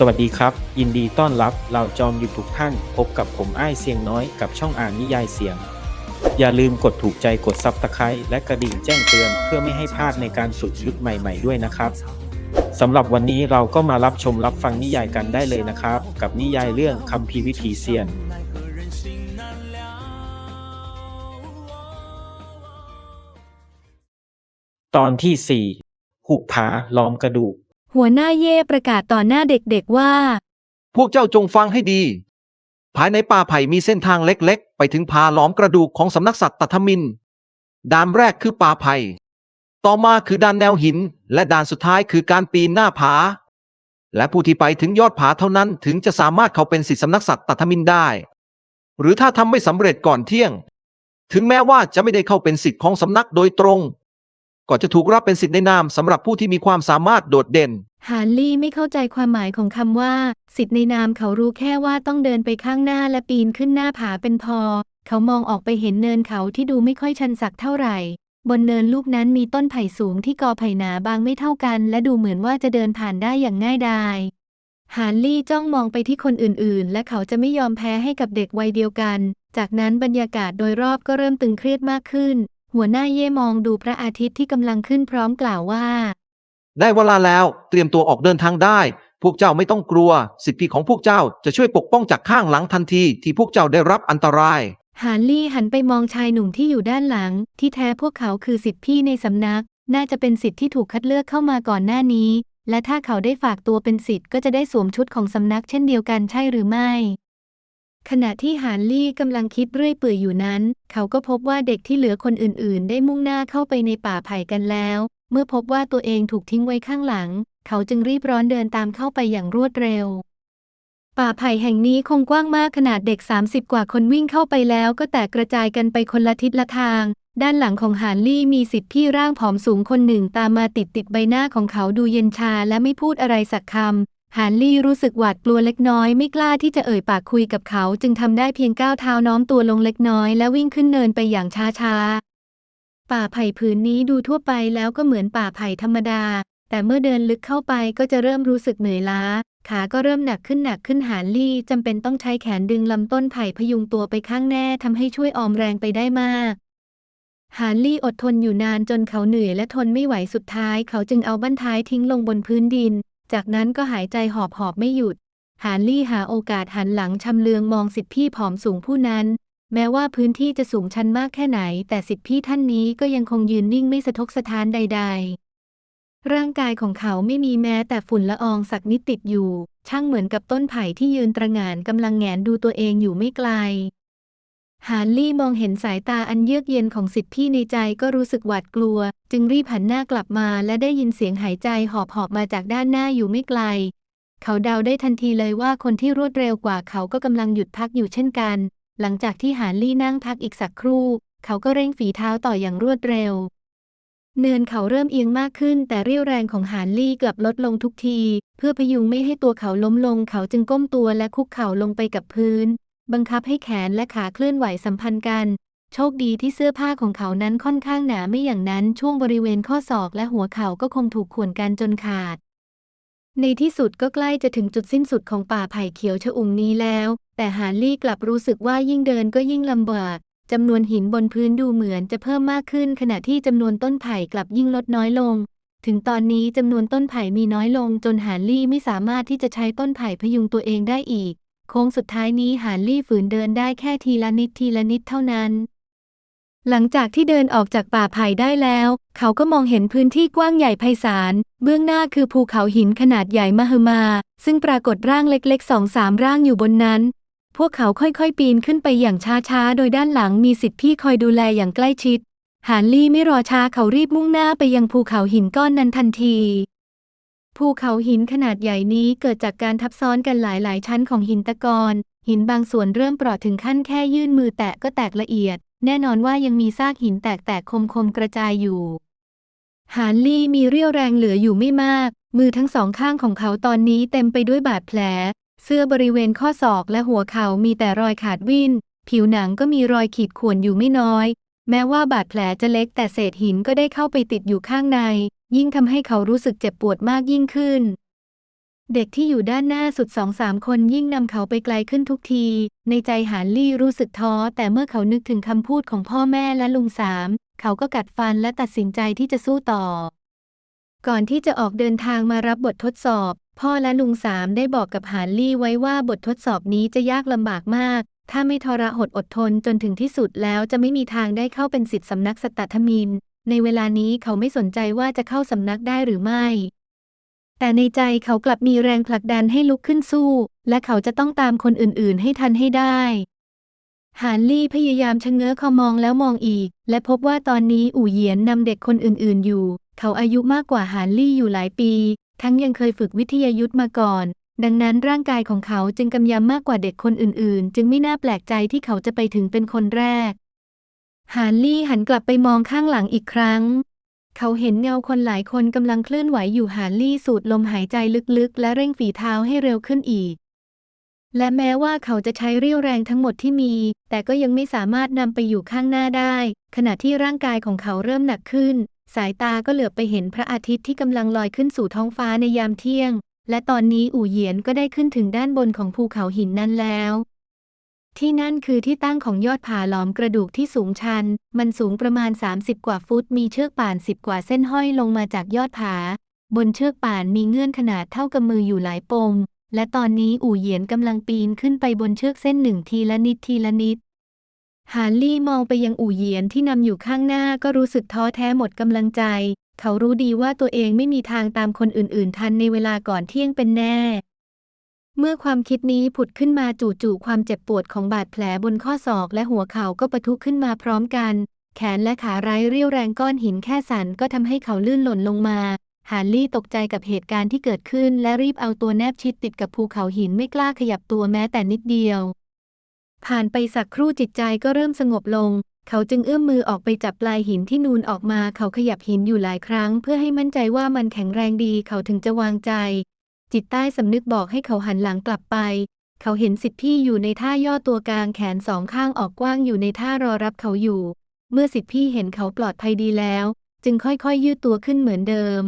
สวัสดีครับ ยินดีต้อนรับเหล่าจอมอยู่ทุกท่าน พบกับผมอ้ายเสียงน้อยกับช่องอ่านนิยายเสียง อย่าลืมกดถูกใจกดซับสไครต์และกระดิ่งแจ้งเตือนเพื่อไม่ให้พลาดในการสุดยุคใหม่ๆด้วยนะครับสำหรับวันนี้เราก็มารับชมรับฟังนิยายกันได้เลยนะครับ กับนิยายเรื่องคัมภีร์วิถีเซียน ตอนที่สี่หุบผาล้อมกระดูก หัวหน้าเย่ประกาศต่อหน้าเด็กๆว่า พวกเจ้าจงฟังให้ดี ภายในป่าไผ่มีเส้นทางเล็กๆ ไปถึงผาล้อมกระดูกของสำนักสัตว์ตัทมินด่านแรกคือป่าไผ่ต่อมาคือด่านแนวหิน และด่านสุดท้ายคือการปีนหน้าผา และผู้ที่ไปถึงยอดผาเท่านั้นถึงจะสามารถเข้าเป็นสิทธิสำนักสัตว์ตัทมินได้ หรือถ้าทำไม่สำเร็จก่อนเที่ยง ถึงแม้ว่าจะไม่ได้เข้าเป็นสิทธิ์ของสำนักโดยตรง ก็จะถูกรับเป็นสิทธิ์ในนามสำหรับผู้ที่มีความสามารถโดดเด่น ฮาร์ลี่ไม่เข้าใจความหมายของคำว่า สิทธิ์ในนามเขารู้แค่ว่าต้องเดินไปข้างหน้าและปีนขึ้นหน้าผาเป็นพอ เขามองออกไปเห็นเนินเขาที่ดูไม่ค่อยชันสักเท่าไหร่ บนเนินลูกนั้นมีต้นไผ่สูงที่กอไผ่หนาบางไม่เท่ากัน และดูเหมือนว่าจะเดินผ่านได้อย่างง่ายดายฮาร์ลี่จ้องมองไปที่คนอื่นๆ และเขาจะไม่ยอมแพ้ให้กับเด็กวัยเดียวกัน จากนั้นบรรยากาศโดยรอบก็เริ่มตึงเครียดมากขึ้น หัวหน้าเย่มองดูพระอาทิตย์ที่กำลังขึ้นพร้อมกล่าวว่า ได้เวลาแล้วเตรียมตัวออกเดินทางได้ พวกเจ้าไม่ต้องกลัว สิทธิของพวกเจ้าจะช่วยปกป้องจากข้างหลังทันทีที่พวกเจ้าได้รับอันตราย ฮาร์ลี่หันไปมองชายหนุ่มที่อยู่ด้านหลัง ที่แท้พวกเขาคือสิทธิพี่ในสำนัก น่าจะเป็นสิทธิ์ที่ถูกคัดเลือกเข้ามาก่อนหน้านี้ และถ้าเขาได้ฝากตัวเป็นสิทธิ์ก็จะได้สวมชุดของสำนักเช่นเดียวกันใช่หรือไม่ ขณะที่ฮาร์ลี่กำลังคิดเรื่อยเปื่อยอยู่นั้น เขาก็พบว่าเด็กที่เหลือคนอื่นๆ ได้มุ่งหน้าเข้าไปในป่าไผ่กันแล้ว เมื่อพบว่าตัวเองถูกทิ้งไว้ข้างหลัง เขาจึงรีบร้อนเดินตามเข้าไปอย่างรวดเร็ว ป่าไผ่แห่งนี้คงกว้างมากขนาดเด็ก 30 กว่าคนวิ่งเข้าไปแล้วก็แตกกระจายกันไปคนละทิศละทาง ด้านหลังของฮาร์ลี่มีสิทธิ์พี่ร่างผอมสูงคนหนึ่งตามมาติดติดใบหน้าของเขาดูเย็นชาและไม่พูดอะไรสักคำฮาร์ลี่รู้สึกหวาดกลัวเล็กน้อยไม่กล้าที่จะเอ่ยปากคุยกับเขา จึงทำได้เพียงก้าวเท้าน้อมตัวลงเล็กน้อย และวิ่งขึ้นเนินไปอย่างช้าๆ ป่าไผ่ผืนนี้ดูทั่วไปแล้วก็เหมือนป่าไผ่ธรรมดา แต่เมื่อเดินลึกเข้าไปก็จะเริ่มรู้สึกเหนื่อยล้า ขาก็เริ่มหนักขึ้นหนักขึ้นหาลี่จำเป็นต้องใช้แขนดึงลำต้นไผ่พยุงตัวไปข้างแน่ทำให้ช่วยออมแรงไปได้มากฮาร์ลี่อดทนอยู่นานจนเขาเหนื่อยและทนไม่ไหวสุดท้าย เขาจึงเอาบั้นท้ายทิ้งลงบนพื้นดิน จากนั้นก็หายใจหอบหอบไม่หยุดฮาร์ลี่หาโอกาสหันหลังชำเลืองมองสิทธิพี่ผอมสูงผู้นั้น แม้ว่าพื้นที่จะสูงชันมากแค่ไหน แต่สิทธิพี่ท่านนี้ก็ยังคงยืนนิ่งไม่สะทกสะท้านใด ๆ ร่างกายของเขาไม่มีแม้แต่ฝุ่นละอองสักนิดติดอยู่ ช่างเหมือนกับต้นไผ่ที่ยืนตระหง่านกำลังแงนดูตัวเองอยู่ไม่ไกล ฮาร์ลี่มองเห็นสายตาอันเยือกเย็นของสิทธิพี่ในใจก็รู้สึกหวาดกลัว จึงรีบหันหน้ากลับมาและได้ยินเสียงหายใจหอบหอบมาจากด้านหน้าอยู่ไม่ไกล เขาเดาได้ทันทีเลยว่าคนที่รวดเร็วกว่าเขาก็กำลังหยุดพักอยู่เช่นกัน หลังจากที่ฮาร์ลี่นั่งพักอีกสักครู่ เขาก็เร่งฝีเท้าต่ออย่างรวดเร็ว เนินเขาเริ่มเอียงมากขึ้น แต่เรี่ยวแรงของฮาร์ลี่กลับลดลงทุกที เพื่อพยุงไม่ให้ตัวเขาล้มลง เขาจึงก้มตัวและคุกเข่าลงไปกับพื้น บังคับให้แขนและขาเคลื่อนไหวสัมพันธ์กัน โชคดีที่เสื้อผ้าของเขานั้นค่อนข้างหนาไม่อย่างนั้นช่วงบริเวณข้อศอกและหัวเข่าก็คงถูกข่วนกันจนขาด ในที่สุดก็ใกล้จะถึงจุดสิ้นสุดของป่าไผ่เขียวชอุ่มนี้แล้ว แต่ฮาร์ลี่กลับรู้สึกว่ายิ่งเดินก็ยิ่งลำบากจำนวนหินบนพื้นดูเหมือนจะเพิ่มมากขึ้น ขณะที่จำนวนต้นไผ่กลับยิ่งลดน้อยลง ถึงตอนนี้จำนวนต้นไผ่มีน้อยลง จนฮาร์ลี่ไม่สามารถที่จะใช้ต้นไผ่พยุงตัวเองได้อีก โค้งสุดท้ายนี้ฮาร์ลี่ฝืนเดินได้แค่ทีละนิดทีละนิดเท่านั้น หลังจากที่เดินออกจากป่าไผ่ได้แล้ว เขาก็มองเห็นพื้นที่กว้างใหญ่ไพศาล เบื้องหน้าคือภูเขาหินขนาดใหญ่มหึมา ซึ่งปรากฏร่างเล็กๆสองสามร่างอยู่บนนั้น พวกเขาค่อยๆ ปีนขึ้นไปอย่างช้าๆ โดยด้านหลังมีสิทธิพี่คอยดูแลอย่างใกล้ชิดฮาร์ลี่ไม่รอช้าเขารีบมุ่งหน้าไปยังภูเขาหินก้อนนั้นทันทีภูเขาหินขนาดใหญ่นี้เกิดจากการทับซ้อนกันหลายๆ ชั้นของหินตะกอนหินบางส่วนเริ่มเปราะถึงขั้นแค่ยื่นมือแตะก็แตกละเอียด แน่นอนว่ายังมีซากหินแตกๆคมๆกระจายอยู่ฮาร์ลี่มีเรี่ยวแรงเหลืออยู่ไม่มาก มือทั้งสองข้างของเขาตอนนี้เต็มไปด้วยบาดแผล เสื้อบริเวณข้อศอกและหัวเข่ามีแต่รอยขาดวิ่น ผิวหนังก็มีรอยขีดข่วนอยู่ไม่น้อย แม้ว่าบาดแผลจะเล็กแต่เศษหินก็ได้เข้าไปติดอยู่ข้างใน ยิ่งทำให้เขารู้สึกเจ็บปวดมากยิ่งขึ้น เด็กที่อยู่ด้านหน้าสุดสองสามคนยิ่งนำเขาไปไกลขึ้นทุกที ในใจหานลี่รู้สึกท้อ แต่เมื่อเขานึกถึงคำพูดของพ่อแม่และลุงสาม เขาก็กัดฟันและตัดสินใจที่จะสู้ต่อ ก่อนที่จะออกเดินทางมารับบททดสอบ พ่อและลุงสามได้บอกกับหานลี่ไว้ว่าบททดสอบนี้จะยากลำบากมาก ถ้าไม่ทรหดอดทนจนถึงที่สุดแล้วจะไม่มีทางได้เข้าเป็นสิทธิสำนักสตัทมิน ในเวลานี้เขาไม่สนใจว่าจะเข้าสำนักได้หรือไม่ แต่ในใจเขากลับมีแรงผลักดันให้ลุกขึ้นสู้ และเขาจะต้องตามคนอื่นๆ ให้ทันให้ได้หานลี่พยายามชะเง้อคอมองแล้วมองอีก และพบว่าตอนนี้อู่เหยียนนำเด็กคนอื่นๆอยู่ เขาอายุมากกว่าหานลี่อยู่หลายปี ทั้งยังเคยฝึกวิทยายุทธมาก่อน ดังนั้นร่างกายของเขาจึงกำยำมากกว่าเด็กคนอื่นๆ จึงไม่น่าแปลกใจที่เขาจะไปถึงเป็นคนแรก หานลี่หันกลับไปมองข้างหลังอีกครั้ง เขาเห็นเงาคนหลายคนกำลังเคลื่อนไหวอยู่หาลี่สูดลมหายใจลึกๆ และเร่งฝีเท้าให้เร็วขึ้นอีก และแม้ว่าเขาจะใช้เรี่ยวแรงทั้งหมดที่มี แต่ก็ยังไม่สามารถนำไปอยู่ข้างหน้าได้ ขณะที่ร่างกายของเขาเริ่มหนักขึ้น สายตาก็เหลือบไปเห็นพระอาทิตย์ที่กำลังลอยขึ้นสู่ท้องฟ้าในยามเที่ยง และตอนนี้อู่เหยียนก็ได้ขึ้นถึงด้านบนของภูเขาหินนั้นแล้ว ที่นั่นคือที่ตั้งของยอดผาหลอมกระดูกที่สูงชัน มันสูงประมาณ 30 กว่าฟุต มีเชือกป่านสิบกว่าเส้นห้อยลงมาจากยอดผา บนเชือกป่านมีเงื่อนขนาดเท่ากับมืออยู่หลายปม และตอนนี้อู่เหยียนกำลังปีนขึ้นไปบนเชือกเส้นหนึ่งทีละนิดทีละนิดหานลี่มองไปยังอู่เหยียนที่นำอยู่ข้างหน้าก็รู้สึกท้อแท้หมดกำลังใจ เขารู้ดีว่าตัวเองไม่มีทางตามคนอื่น ๆ ทันในเวลาก่อนเที่ยงเป็นแน่ เมื่อความคิดนี้ผุดขึ้นมาจู่ๆความเจ็บปวดของบาดแผลบนข้อศอกและหัวเข่าก็ปะทุขึ้นมาพร้อมกัน แขนและขาไร้เรี่ยวแรงก้อนหินแค่สั่นก็ทำให้เขาลื่นหล่นลงมา ฮาร์ลี่ตกใจกับเหตุการณ์ที่เกิดขึ้น และรีบเอาตัวแนบชิดติดกับภูเขาหินไม่กล้าขยับตัวแม้แต่นิดเดียว ผ่านไปสักครู่จิตใจก็เริ่มสงบลง เขาจึงเอื้อมมือออกไปจับปลายหินที่นูนออกมา เขาขยับหินอยู่หลายครั้ง เพื่อให้มั่นใจว่ามันแข็งแรงดี เขาถึงจะวางใจ จิตใต้สำนึกบอกให้เขาหันหลังกลับไป เขาเห็นสิทธิพี่อยู่ในท่าย่อตัวกลางแขนสองข้างออกกว้างอยู่ในท่ารอรับเขาอยู่ เมื่อสิทธิพี่เห็นเขาปลอดภัยดีแล้ว จึงค่อยๆ ยืดตัวขึ้นเหมือนเดิม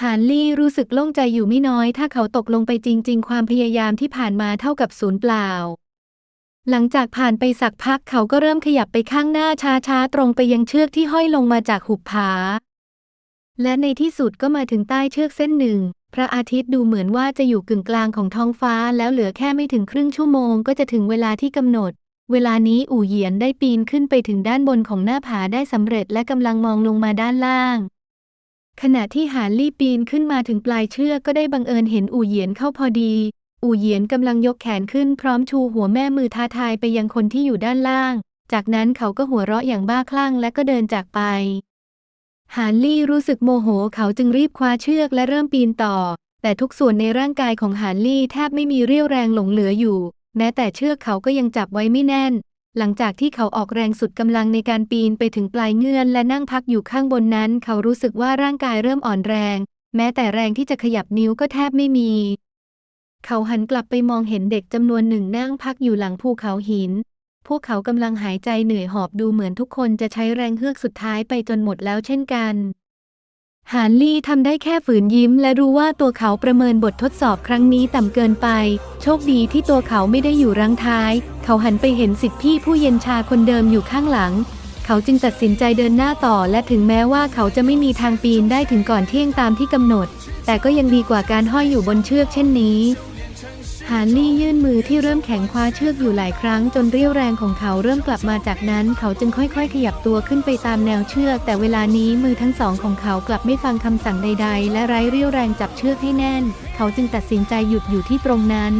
ฮานลี่รู้สึกโล่งใจอยู่ไม่น้อย ถ้าเขาตกลงไปจริง ๆ ความพยายามที่ผ่านมาเท่ากับศูนย์เปล่า หลังจากผ่านไปสักพักเขาก็เริ่มขยับไปข้างหน้าช้าๆ ตรงไปยังเชือกที่ห้อยลงมาจากหุบผา และในที่สุดก็มาถึงใต้เชือกเส้นหนึ่ง พระอาทิตย์ดูเหมือนว่าจะอยู่กึ่งกลางของท้องฟ้าแล้วเหลือแค่ไม่ถึงครึ่งชั่วโมงก็จะถึงเวลาที่กำหนด เวลานี้อู่เหยียนได้ปีนขึ้นไปถึงด้านบนของหน้าผาได้สำเร็จและกำลังมองลงมาด้านล่าง ขณะที่หานลี่ปีนขึ้นมาถึงปลายเชือกก็ได้บังเอิญเห็นอู่เหยียนเข้าพอดี อู่เหยียนกำลังยกแขนขึ้นพร้อมชูหัวแม่มือท้าทายไปยังคนที่อยู่ด้านล่าง จากนั้นเขาก็หัวเราะอย่างบ้าคลั่งและก็เดินจากไป หานลี่รู้สึกโมโหเขาจึงรีบคว้าเชือกและเริ่มปีนต่อ แต่ทุกส่วนในร่างกายของหานลี่แทบไม่มีเรี่ยวแรงหลงเหลืออยู่ แม้แต่เชือกเขาก็ยังจับไว้ไม่แน่น หลังจากที่เขาออกแรงสุดกำลังในการปีนไปถึงปลายเงื่อนและนั่งพักอยู่ข้างบนนั้น เขารู้สึกว่าร่างกายเริ่มอ่อนแรง แม้แต่แรงที่จะขยับนิ้วก็แทบไม่มี เขาหันกลับไปมองเห็นเด็กจำนวนหนึ่งนั่งพักอยู่หลังภูเขาหิน พวกเขากำลังหายใจเหนื่อยหอบดูเหมือนทุกคนจะใช้แรงเฮือกสุดท้ายไปจนหมดแล้วเช่นกันหานลี่ทำได้แค่ฝืนยิ้ม และรู้ว่าตัวเขาประเมินบททดสอบครั้งนี้ต่ำเกินไป โชคดีที่ตัวเขาไม่ได้อยู่รังท้าย เขาหันไปเห็นสิทธิพี่ผู้เย็นชาคนเดิมอยู่ข้างหลัง เขาจึงตัดสินใจเดินหน้าต่อ และถึงแม้ว่าเขาจะไม่มีทางปีนได้ถึงก่อนเที่ยงตามที่กำหนด แต่ก็ยังดีกว่าการห้อยอยู่บนเชือกเช่นนี้ ฮานลี่ยื่นมือที่เริ่มแข็งคว้าเชือกอยู่หลายครั้งจนเรี่ยวแรงของเขาเริ่มกลับมาจากนั้น เขาจึงค่อยๆ ขยับตัวขึ้นไปตามแนวเชือก แต่เวลานี้มือทั้งสองของเขากลับไม่ฟังคำสั่งใด ๆ และไร้เรี่ยวแรงจับเชือกให้แน่น เขาจึงตัดสินใจหยุดอยู่ที่ตรงนั้น